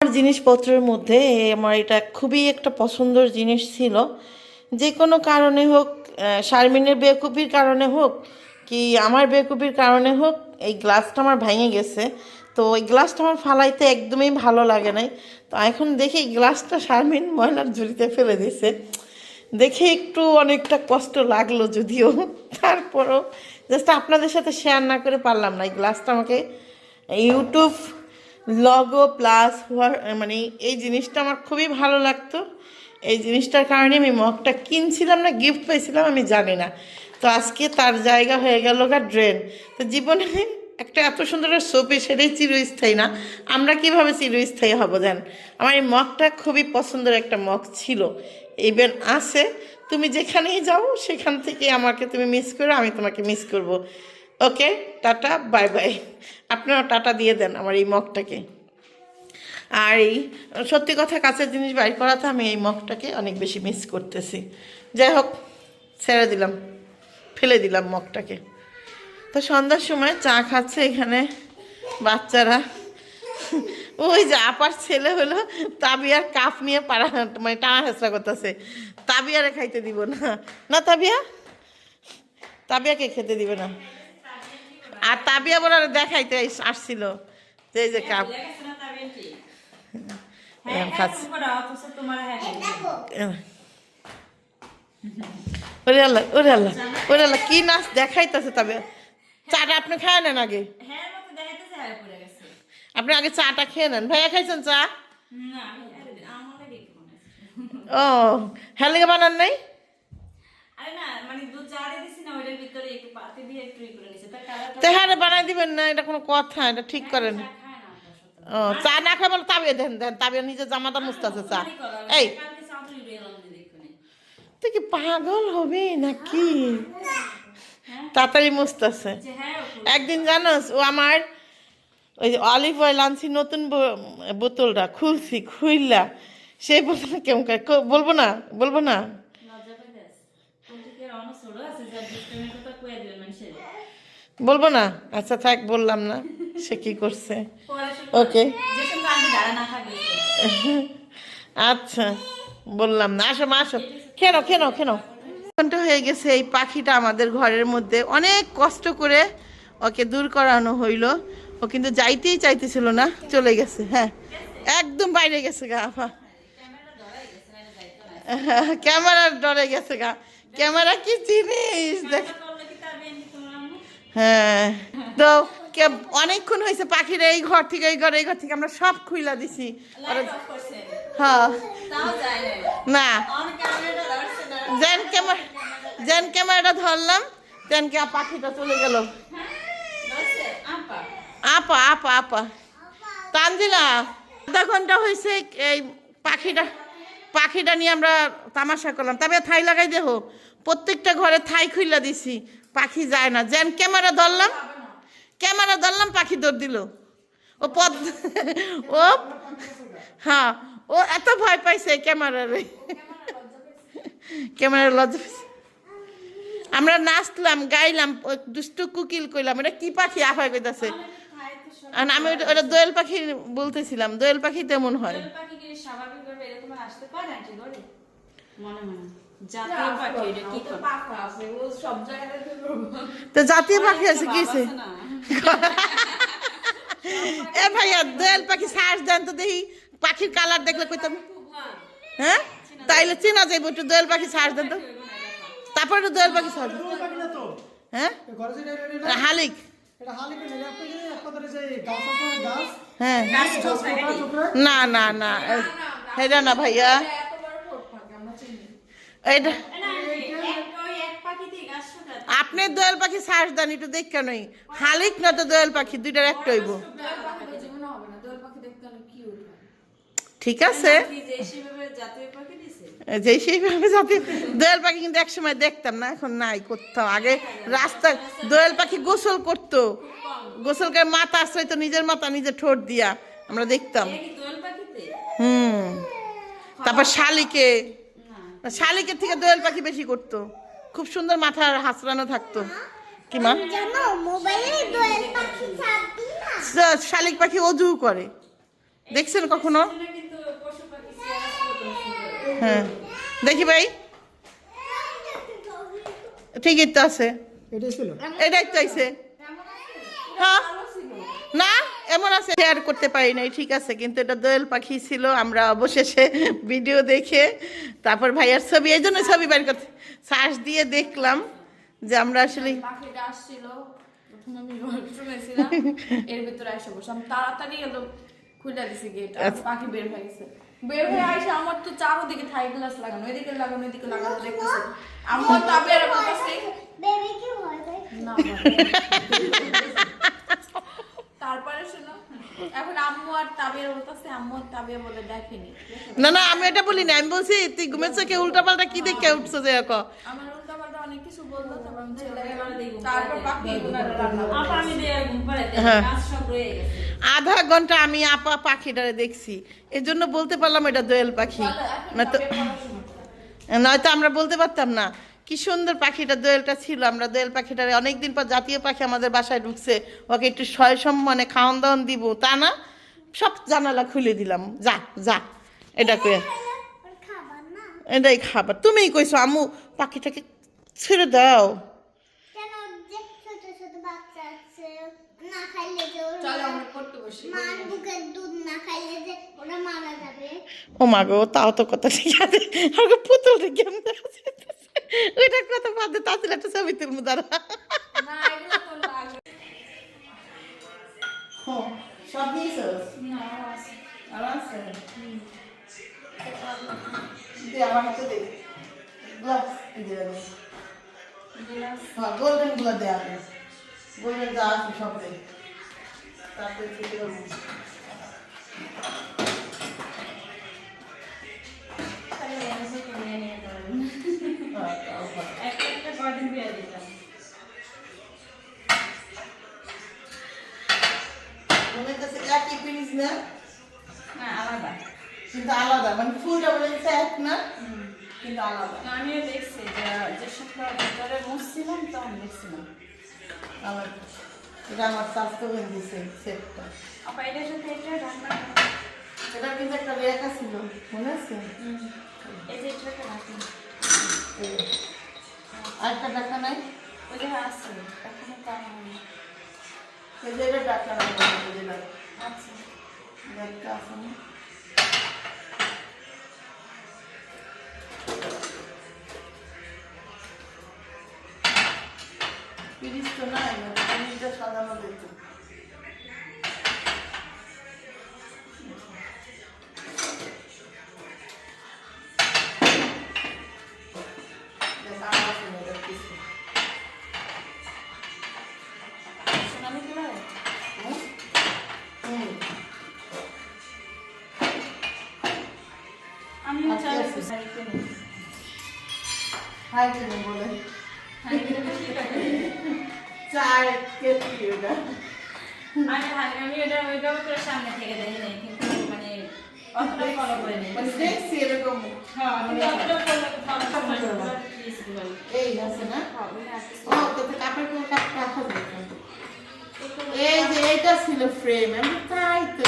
আমার জিনিসপত্রের মধ্যে আমার এটা খুবই একটা পছন্দের জিনিস ছিল। যে কোনো কারণে হোক শারমিনের বেকুপির কারণে হোক কি আমার বেকুপির কারণে হোক, এই গ্লাসটা আমার ভেঙে গেছে। তো ওই গ্লাসটা আমার ফালাইতে একদমই ভালো লাগে নাই। তো এখন দেখি এই গ্লাসটা শারমিন ময়লার ঝুড়িতে ফেলে দিয়েছে। দেখে একটু অনেকটা কষ্ট লাগল যদিও। তারপরও জাস্ট আপনাদের সাথে শেয়ার না করে পারলাম না। এই গ্লাসটা আমাকে ইউটিউব লগো প্লাস মানে এই জিনিসটা আমার খুবই ভালো লাগতো। এই জিনিসটার কারণে আমি মগটা কিনছিলাম না গিফট পেয়েছিলাম আমি জানি না। তো আজকে তার জায়গা হয়ে গেল গা ড্রেন তো জীবনে একটা এত সুন্দর সোপে সেটাই চিরস্থায়ী না। আমরা কীভাবে চিরস্থায়ী হব দেন আমার এই মগটা খুবই পছন্দের একটা মগ ছিল। ইভেন আছে, তুমি যেখানেই যাও, সেখান থেকে আমাকে তুমি মিস করো, আমি তোমাকে মিস করব। ওকে টাটা বাই বাই আপনারা টাটা দিয়ে দেন আমার এই মগটাকে। আর এই, সত্যি কথা কাছের জিনিস বাইর করাতে আমি এই মগটাকে অনেক বেশি মিস করতেছি। যাই হোক, ছেড়ে দিলাম, ফেলে দিলাম মগটাকে। তো সন্ধ্যার সময় চা খাচ্ছে এখানে বাচ্চারা। ওই যে আপার ছেলে হলো, তাবিয়ার কাপ নিয়ে পাড়া মানে টানা হেঁচড়া করতেছে। তাবিয়ারে খাইতে দিব না। না তাবিয়া? তাবিয়াকে খেতে দিবে না। আর তাবিয়া বলে দেখাইতে আসছিল। যে এই যে কাপ এরম খাচ্ছে। এরম। ওরে আল্লাহ ওরে আল্লাহ ওরে আল্লাহ কি নাচ দেখাইতেছে তবে চাটা আপনি খায় নেন আগে? আপনি আগে চাটা খেয়ে নেন। ভাইয়া খাইছেন চা? ও হেলিকে বানান নাই? হ্যাঁ বানাই দিবেন না এটা কোনো কথা এটা ঠিক করেন। ও চা না খাই বলে তাবিয়ে দেন দেন তাবিয়ে নিজের জামাটা মুস্তাছে চা। এই। তুই কি পাগল হবে নাকি? তাড়াতাড়ি মুস্তাছে একদিন জানোস ও আমার ওই যে অলিভ অয়েল আনছি নতুন বোতলটা খুলছি খুইলা। সেই বোতল কেমন বলব না বলব না? বলব না? আচ্ছা থাক বললাম না। সে কি করছে? ওকে আচ্ছা বললাম না। আসো মা আসো। কেন কেন কেন ঘণ্টা হয়ে গেছে এই পাখিটা আমাদের ঘরের মধ্যে। অনেক কষ্ট করে ওকে দূর করানো হইল। ও কিন্তু যাইতেই চাইতেছিল না চলে গেছে হ্যাঁ। একদম বাইরে গেছে গা আফা। ক্যামেরার ডরে গেছে গা। ক্যামেরা কি জিনিস? দেখ। হ্যাঁ। তো কে- অনেকক্ষণ হয়েছে পাখিরা এই ঘর থেকে এই ঘর এই ঘর থেকে আমরা সব খুইলা দিছি। হ্যাঁ। না। যেন ক্যামেরা যেন ক্যামেরাটা ধরলাম তেন কে পাখিটা চলে গেল। আপা আপা আপা। তানজিলা আধা ঘণ্টা হয়েছে এই পাখিটা পাখিটা নিয়ে আমরা তামাশা করলাম। তবে থাই লাগাই দেহ। প্রত্যেকটা ঘরে থাই খুইলা দিছি। পাখি যায় না। যেন ক্যামেরা ধরলাম। ক্যামেরা ধরলাম, পাখি দৌড় দিল। ও পদ ও হ্যাঁ ও এত ভয় পাইছে ক্যামেরারে। ক্যামেরার লজ্জা পাইছে আমরা নাচলাম, গাইলাম দুষ্টু কুকিল কইলাম, এটা কি পাখি? আফাই কইতাছে। আর আমি ওটা দোয়েল পাখি বলতেছিলাম, দোয়েল পাখি তেমন হয়। জাতীয় পাখি এটা কি সব জায়গায় তো জাতীয় পাখি আছে কি আছে? এ ভাইয়া দোয়েল পাখি সার্চ দেন তো দেখি পাখির কালার দেখলে কইতাম। হ্যাঁ? তাইলে চেনা যাইব একটু দোয়েল পাখি সার্চ দেন তো। তারপর একটু দোয়েল পাখি পাখি না হ্যাঁ? এটা- এটা- এটা- হালিক এটা হ্যাঁ। না না না হেরা না ভাইয়া। এটা। আপনি দোয়েল পাখি সার্চ দেন একটু দেখে নই। হালিক না তো দোয়েল পাখি দুইটার একটা হইব। ঠিক আছে। কি যে সেভাবে জাতীয় পাখি সেইভাবে যাতে দোয়েল পাখি কিন্তু একসময় দেখতাম না এখন নাই কোথাও। আগে রাস্তায় দোয়েল পাখি গোসল করতো। গোসল করে মাথা আশ্রয় তো নিজের মাথা নিজে ঠোঁট দিয়া আমরা দেখতাম। এটা কি দোয়েল পাখিতে? হুম। তারপর শালিকে শালিকের থেকে দোয়েল পাখি বেশি করতো। খুব সুন্দর মাথা হাসরানো থাকতো। কি মা? শালিক পাখি অজু করে। দেখছেন কখনো। হ্যাঁ। দেখি ভাই। ঠিকই তো আছে। এটাই এটাই তো আইছে হ্যাঁ। না? এমন আছে শেয়ার করতে পারি নাই ঠিক আছে কিন্তু এটা দোয়েল পাখি ছিল আমরা অবশেষে ভিডিও দেখে তারপর ভাইয়ার ছবি এই জন্য ছবি বের করতে শ্বাস দিয়ে দেখলাম যে আমরা আসলে পাখিটা আসছিল প্রথম এর ভিতরে বসলাম তাড়াতাড়ি এলো খুলে দিছি গেট আচ্ছা। পাখি বের হয়ে গেছে। বের হয়ে আইসা আমার তো চারোদিকে থাই গ্লাস লাগানো এদিকে লাগানো এদিকে লাগানো দেখতেছে। আমার তো বের করতেছে বেবি কি ভয় পায়? না। তারপরে শোনো এখন আম্মু আর তাবিয়া বলতেছে আম্মু আর তাবিয়া বলে দেখেনি। না না আমি এটা বলি না আমি বলছি তুই ঘুমের চোখে উল্টা পাল্টা কি দেখে উঠছো যে এক আমার উল্টা পাল্টা অনেক কিছু বলল তারপর আমি ছেলে তারপর পাখি আপা আমি দিয়ে ঘুম পাড়াইতে হ্যাঁ। কাজ সব রয়ে গেছে। আধা ঘণ্টা আমি আপা পাখিটারে দেখছি। এই জন্য বলতে পারলাম এটা দোয়েল পাখি। না তো। নয়তো আমরা বলতে পারতাম না। কি সুন্দর পাখিটা দোয়েলটা ছিল। আমরা দোয়েল পাখিটারে অনেকদিন পর জাতীয় পাখি আমাদের বাসায় ঢুকছে। ওকে একটু সয় সম্মানে খাওয়ান দাওয়ান দিব। তা না সব জানালা খুলে দিলাম। যা যা এটা কয়ে এটাই খাবার। তুমিই কইছো আমু পাখিটাকে ছেড়ে দাও। কেন? যে ছোট ছোট বাচ্চা আছে না খাইলে যে ওর চলো আমরা পড়তে বসি। মার বুকের দুধ না খাইলে যে ওরা মারা যাবে। ও মা গো তাও তো কথা ঠিক আছে। আর গো পুতুলটা কেমন আছে ওইটা কথা বাদ দে তাহলে একটা ছবি তুলবো দাঁড়া। সব দিয়েছস না আর আছে। দে আমার হাতে দে। গ্লাভস দিয়ে দে হ্যাঁ গোল্ডেনগুলো দে আপনি গোল্ডেন যা আছে সব দে। তারপরে কদিন দিয়ে দিতাম মনে হচ্ছে একই পিস না? না আলাদা। কিন্তু আলাদা মানে ফুলটা মনে এক না? কিন্তু আলাদা। আমিও দেখছি যে সপ্তাহ ভিতরে মুছছিলাম তখন দেখছিলাম। আমার এটা আমার স্বাস্থ্য বেন দিছে সেটটা। আপা এটার সাথে এটা রান্না এটা কিন্তু একটা রেখা ছিল মনে আছে? এই যে এটাকে রাখি। এই। আরেকটা ডাকা নাই যে আছে এখনও তো আমার নেই। যে এটা ডাকা নাই যেটা। আচ্ছা আছে না? পিরিচ তো নাই মানে পিরিচটা সাজানো যেত হাই কেন বলে তো। চায় কেটলি ওটা আমি আমি এটা ওইভাবে করে সামনে থেকে দেখি নাই কিন্তু মানে অতটা ফলো করে নেই মানে দেখছি এরকম। হ্যাঁ অতটা ফলো করে। এই আছে না? ও তোতে কাপড় কোন কাপড় রাখা এই যে এটা ছিল ফ্রেম আমি তাই তো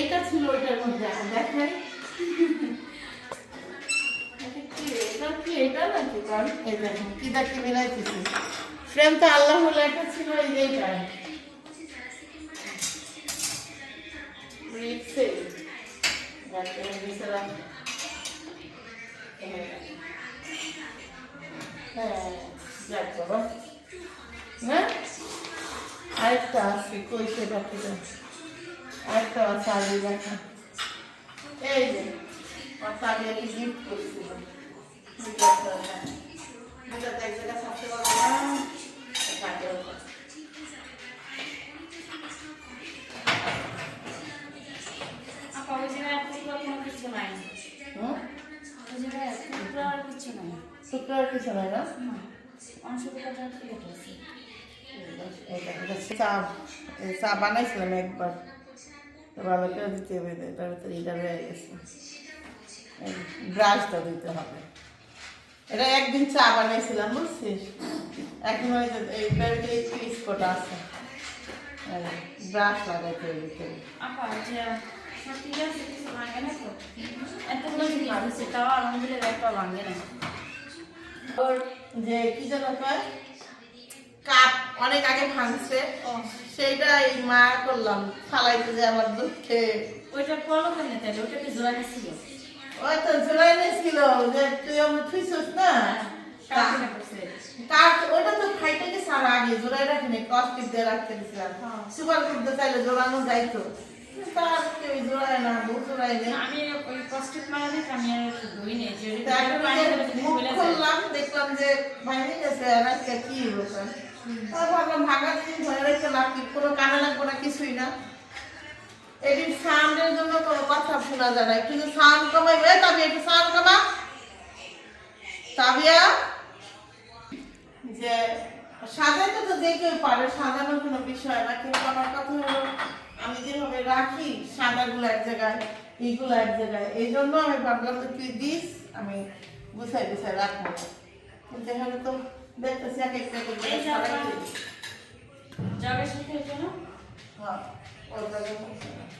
এটা ছিল ওইটার মধ্যে দেখাই। এটা কি এটা নাকি? কারণ এই দেখেন কি দেখে মিলাইতেছি ফ্রেম তো আল্লাহ লেখা ছিল এই এইটা হ্যাঁ। বাবা। হ্যাঁ? আরেকটা আছে কই সেটা থেকে আরেকটা আছে আগে দেখা এই যে আগে আমি গিফট করছিল কোনো কিছু না চা বানাইছিলাম একবার তো করে দিতে হবে এটার ভিতরে এটা রয়ে গেছে ব্রাশটা দিতে হবে। এটা একদিন চা বানাইছিলাম বুঝছিস? এখন ওই এই ব্যাগের এই স্পট আছে। ব্রাশ লাগাইতে হবে ভিতরে আপা যে সব ঠিক আছে কিছু ভাঙে না তো? এতগুলো জিনিস আছে তাও আলহামদুলিল্লাহ একটা ভাঙে না। ওর যে কি যেন কয়? কাপ অনেক আগে ভাঙছে। সেইটা এই মা করলাম ফালাইতে যে আমার দুঃখে ওইটা কেন তাহলে ওইটাতে জোড়া ছিল ওই তো জোড়াই ছিল যে তুই আমার থুইছিস না কাঠ ওটা তো খাইতে গেছে আর আগে জোড়াই রাখিনি কস্টিক দিয়ে রাখতে দিয়েছিলাম হ্যাঁ। সুপার করতে চাইলে জোড়ানো যাইতো তার কেউ জোড়ায় না বউ জোড়াই নেই আমি ওই কষ্টের মারা আমি আর ধুই নেই যে ওই তারপরে পানি দেবে তুমি মুখ বলে যায় খুললাম দেখলাম যে ভাঙে গেছে আর আজকে কি ব্যাপার ভাবলাম ভাঙা জিনিস ধরে রেখে লাভ কি কোনো কানে লাগবো না কিছুই না শোনা যায় না। একটু সাউন্ড কমাইবে তবে একটু সাউন্ড কমা। তাবিয়া? যে সাজাইতে তো যে কেউ পারে সাজানোর কোনো বিষয় না। কিন্তু আমার কথা হলো আমি যেভাবে রাখি সাদাগুলো এক জায়গায় এইগুলো এক জায়গায় এই জন্য আমি ভাবলাম যে তুই দিস আমি গুছাই গুছাই রাখব। কিন্তু এখানে তো দেখতেছি এক একটা করে এই যে সারাই আমরা- দিই। জগের সাথে হয়েছে হ্যাঁ, না।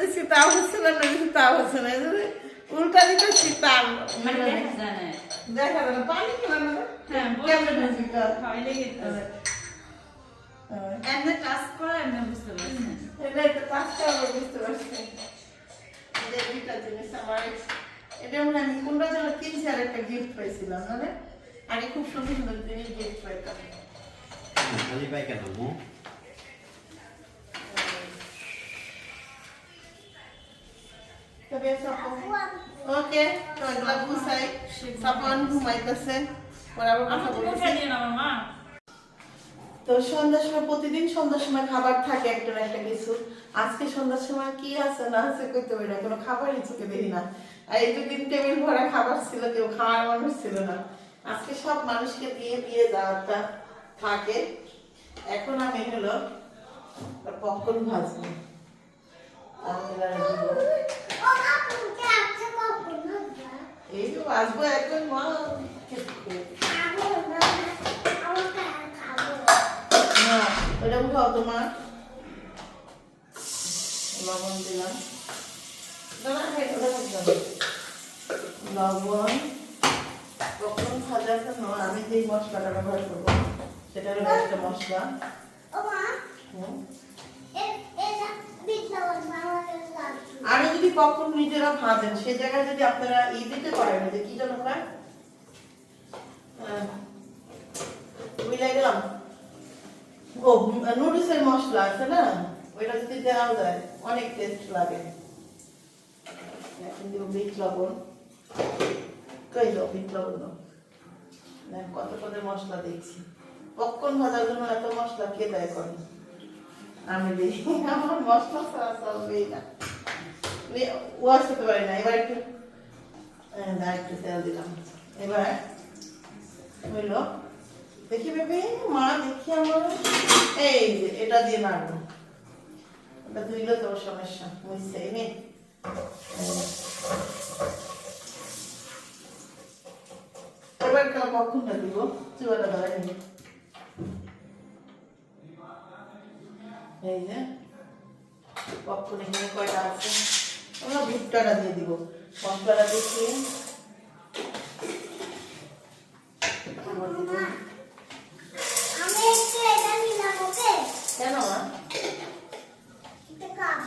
দিচ্ছি তাও হচ্ছে না দিচ্ছি তাও হচ্ছে না। উল্টা দিতেছি তার মানে দেখা পানি খেলাম হ্যাঁ। এমনি কাজ করে এমনি বুঝতে পারছি এটা একটা পাঁচটা আবার বুঝতে পারছি এই দুইটা জিনিস আমার। এটা মনে আমি কোনটা যেন কিনছি আর একটা গিফট পাইছিলাম মানে আগে খুব সুন্দর সুন্দর জিনিস গিফট পাইতাম। খালি পাই কেন ওকে তো এগুলা গুছাই সাপন ঘুমাইতেছে আবার কথা বলতেছি তো সন্ধ্যার সময় প্রতিদিন সন্ধ্যার সময় খাবার থাকে একটা না একটা কিছু। আজকে সন্ধ্যার সময় কি আছে না আছে কইতে পারি না কোনো খাবারই চোখে দেখি না। আর এই দুদিন টেবিল ভরা খাবার ছিল কেউ খাওয়ার মানুষ ছিল না। আজকে সব মানুষকে দিয়ে দিয়ে যাওয়াটা থাকে। এখন আমি হলো পকন ভাজবো। আমি এই তো ভাজবো এখন মা। খাব না আমাকে খাব না ওটা উঠাও তোমার লবণ দিলাম হ্যাঁ, ওটা লবণ। কখন ভাজার জন্য আমি যে মশলাটা ব্যবহার করব সেটা হলো একটা মশলা। হুম। এ এটা বিদ্যালয় বাংলাদেশ লাগছে আমি যদি কখন নিজেরা ভাজেন, সে জায়গায় যদি আপনারা ই দিতে পারেন যে কি কয় বুঝলে গেলাম। ও নুডলসের মশলা আছে না? ওইটা যদি দেওয়া যায়, অনেক টেস্ট লাগে। এখন দিব বিট লবণ। কই দাও বিট লবণ দেখ, কত কত মশলা দেখছি। পপকর্ন ভাজার জন্য এত মশলা কে দেয় করে আমি দিই, আমার মশলা ছাড়া চলবেই না। ওয়াশ করতে পারি না এবার একটু একটু তেল দিলাম এবার হইল দেখি বেবি মা দেখি আমার এই যে এটা দিয়ে নাড়বো এটা ধুইলে তোর সমস্যা বুঝছে নি এবার কখনটা দিব চুয়াটা ধরে নিবি এই যে পপকর্ন এখানে কয়টা আছে আমরা ভুট্টাটা দিয়ে দিব। মশলাটা দিচ্ছি আবার দিব। আমি একটু এটা নিলাম ওকে কেন মা এটা কাম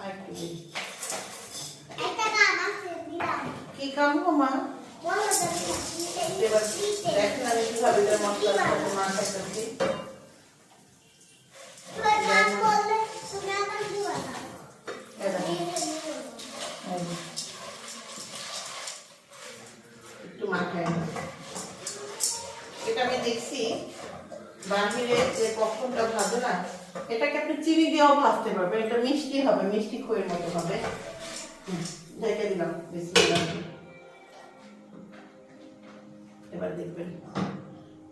আর একটু দিই। একটা কাম আছে দিলাম কি কাম গো মা বলো তো এবার দেখেন আমি কীভাবে এটা মশলার সাথে মাখাইতেছি তুই কাজ করলে তুমি আমার দিবা না এই দেখেন, এই যে। একটু মাখাই নিই। এটা আমি দেখছি এটাকে আপনি চিনি দিয়েও ভাজতে পারবেন। এটা মিষ্টি হবে, মিষ্টি খইয়ের মতো হবে। এবার দেখবেন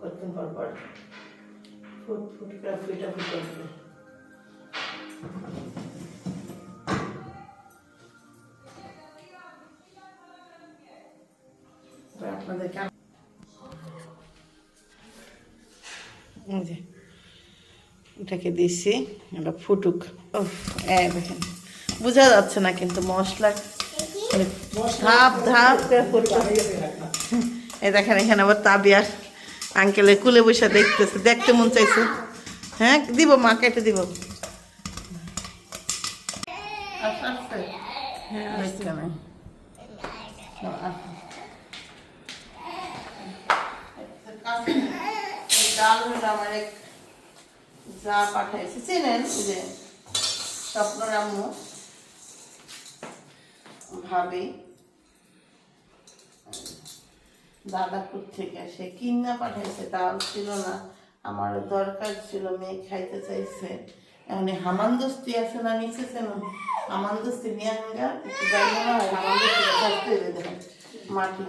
কতক্ষণ পর পর ফুট ফুট করে ফুটা ফুটে এবার আপনাদেরকে যে, এটাকে দিছি, এটা ফুটুক। ও এই দেখেন, বোঝা যাচ্ছে না কিন্তু মশলা। মানে ধাপ ধাপ এই দেখেন, এখানে আবার তাবিয়ার আঙ্কেলের কুলে বসে দেখতেছে। দেখতে মন চাইছে। হ্যাঁ দিব মা, কেটে দিব। আস্তে হ্যাঁ না আমার এক যা পাঠাইছে দাদাপুর থেকে সে কিনা পাঠাইছে, ডাল ছিল না, আমার দরকার ছিল, মেয়ে খাইতে চাইছে। এই হামানদস্তি আছে না নিচে যেন হামানদস্তি নিয়ে হয় মাটি।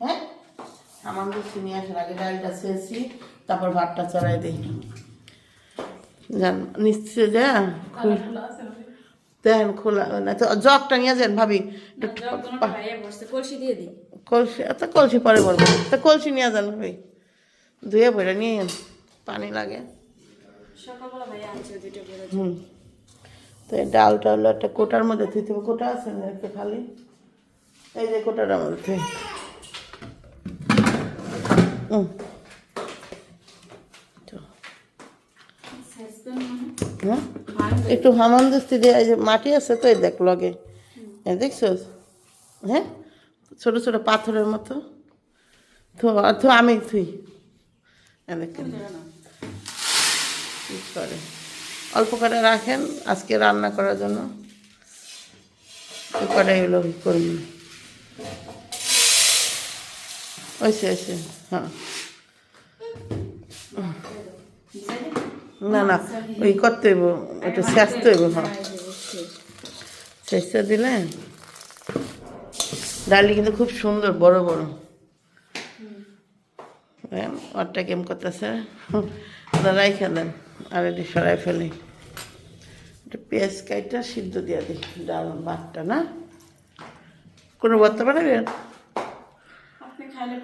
হ্যাঁ? হামানদস্তি নিয়ে আসার আগে ডালটা ছেঁচি তারপর ভাতটা চড়াই দিই। জান নিশ্চয় যা দেন খোলা। না। তো জগটা নিয়ে যান ভাবি। কলসি দিই। কলসি পরে বলব। তা কলসি নিয়ে যান ভাই ধুয়ে ভরে নিয়ে যান। পানি লাগে। হুম। তো এই ডালটা হলো একটা কোটার মধ্যে থুইতে হবে কোটা আছে না একটা খালি? এই যে কোটাটার মধ্যে থুই। হুম তো, হ্যাঁ? একটু হামানদস্তি এই যে মাটি আছে তো, এই দেখ লগে। এই দেখছোস? হ্যাঁ? ছোট ছোট পাথরের মতো। তো তো আমি থুই করে? অল্প করে রাখেন, আজকে রান্না করার জন্য। এরপরে এগুলো করুন। ওইসে ওইসে হ্যাঁ। না না, ওই করতে হইব, ওটা শেষতে হইব হ্যাঁ। শেষটা দিলে ডালি কিন্তু খুব সুন্দর, বড় বড়। হ্যাঁ ওরটা কেম করতেছে? রাই খেলেন আর এটি সরাই ফেলি। একটু পেঁয়াজ কাইটা সিদ্ধ দিয়ে দিই, ডাল, ভাতটা, না? কোনো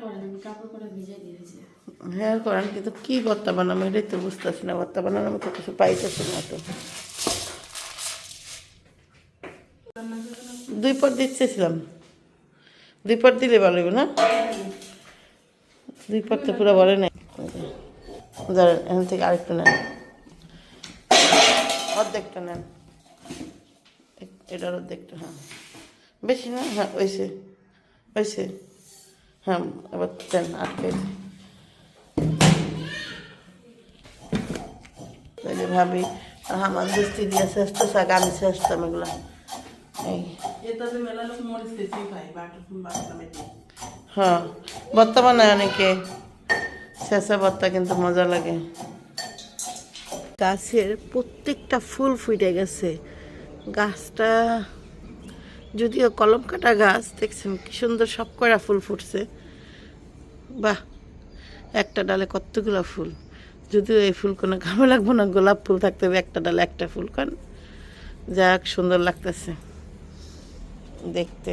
করেন, আমি কাপড় করে ভিজে হ্যাঁ করেন কিন্তু কী ভর্তা বানাবো এটাই তো বুঝতেছি না, ভর্তা বানানোর মতো কিছু পাইতেছি না তো। দুই পর দিচ্ছেছিলাম দুই পর দিলে ভালো হবে না? দুই পর তো পুরো বলে নাই। দাঁড়ান এখান থেকে আরেকটু নেন। অর্ধেকটা নেন। এটার অর্ধেকটা হ্যাঁ। বেশি না হ্যাঁ ওইসে ওইসে হ্যাঁ এবার দেন আটকে। যে ভাবি আর আমার দুস্তি দিয়ে শেষত শাক আমি শেষতাম এগুলো এই হ্যাঁ ভর্তা বানায় অনেকে। শেষা ভর্তা কিন্তু মজা লাগে। গাছের প্রত্যেকটা ফুল ফুটে গেছে। গাছটা যদিও কলম কাটা গাছ দেখছেন কি সুন্দর সব করা ফুল ফুটছে। বাহ একটা ডালে কতগুলো ফুল। যদিও এই ফুল কোনো কামে লাগবো না, গোলাপ ফুল থাকতে হবে, একটা ডালে একটা ফুল কান যাক, সুন্দর লাগতেছে। দেখতে।